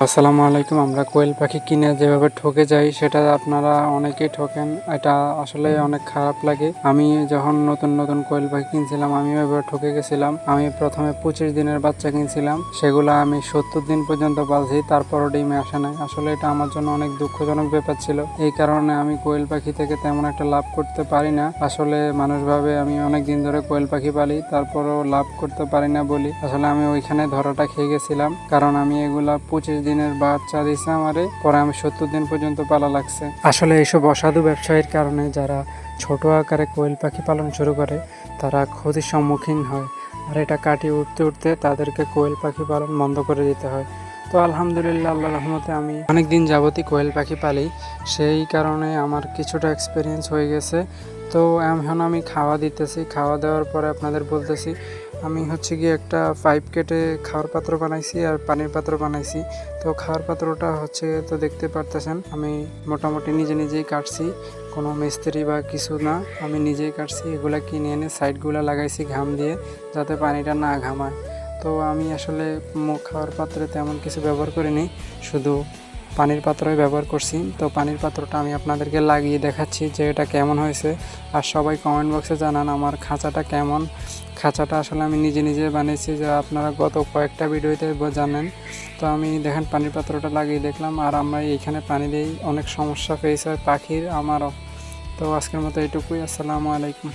আসসালামু আলাইকুম, আমরা কোয়েল পাখি কিনে যেভাবে ঠকে যাই, সেটা আপনারা অনেকেই ঠকেন। এটা আসলে অনেক খারাপ লাগে। আমি যখন নতুন নতুন কোয়েল পাখি কিনছিলাম, আমিও এভাবে ঠকে গেছিলাম। আমি প্রথমে পঁচিশ দিনের বাচ্চা কিনছিলাম। সেগুলো আমি সত্তর দিন পর্যন্ত পালছি তারপরও ডিমে আসে নাই। আসলে এটা আমার জন্য অনেক দুঃখজনক ব্যাপার ছিল। এই কারণে আমি কোয়েল পাখি থেকে তেমন একটা লাভ করতে পারি না। আসলে মানুষভাবে আমি অনেক দিন ধরে কোয়েল পাখি পালি, তারপরও লাভ করতে পারি না বলি। আসলে আমি ওইখানে ধরাটা খেয়ে গেছিলাম। কারণ আমি এগুলা পঁচিশ দিনের বাচ্চা দিয়েছে আমারে, পরে আমি সত্তর দিন পর্যন্ত পালা লাগছে। আসলে এইসব অসাধু ব্যবসায়ীর কারণে যারা ছোট আকারে কোয়েল পাখি পালন শুরু করে, তারা ক্ষতির সম্মুখীন হয়। আর এটা কাটিয়ে উঠতে উঠতে তাদেরকে কোয়েল পাখি পালন বন্ধ করে দিতে হয়। তো আলহামদুলিল্লাহ আল্লাহ রহমতে আমি অনেক দিন যাবতই কোয়েল পাখি পালি। সেই কারণে আমার কিছুটা এক্সপিরিয়েন্স হয়ে গেছে। তো এখন আমি খাওয়া দিতেছি। খাওয়া দেওয়ার পরে আপনাদের বলতেছি আমি হচ্ছে গিয়ে একটা পাইপ কেটে খাওয়ার পাত্র বানাইছি আর পানির পাত্র বানাইছি। তো খাওয়ার পাত্রটা হচ্ছে তো দেখতে পারতেছেন, আমি মোটামুটি নিজে নিজেই কাটছি, কোনো মিস্ত্রি বা কিছু না, আমি নিজেই কাটছি, এগুলা কিনে এনে সাইডগুলো লাগাইছি ঘাম দিয়ে যাতে পানিটা না ঘামায়। তো আমি আসলে খাওয়ার পাত্রে তেমন কিছু ব্যবহার করিনি, শুধু পানির পাত্রই ব্যবহার করছি। তো পানির পাত্রটা আমি আপনাদেরকে লাগিয়ে দেখাচ্ছি যে এটা কেমন হয়েছে। আর সবাই কমেন্ট বক্সে জানান আমার খাঁচাটা কেমন। খাঁচাটা আসলে আমি নিজে নিজে বানিয়েছি, যা আপনারা গত কয়েকটা ভিডিওতে জানেন। তো আমি দেখেন পানির পাত্রটা লাগিয়ে দেখলাম, আর আমরা এইখানে পানি দিয়েই অনেক সমস্যা ফেস হয় পাখির আমারও। তো আজকের মতো এইটুকুই, আসসালামু আলাইকুম।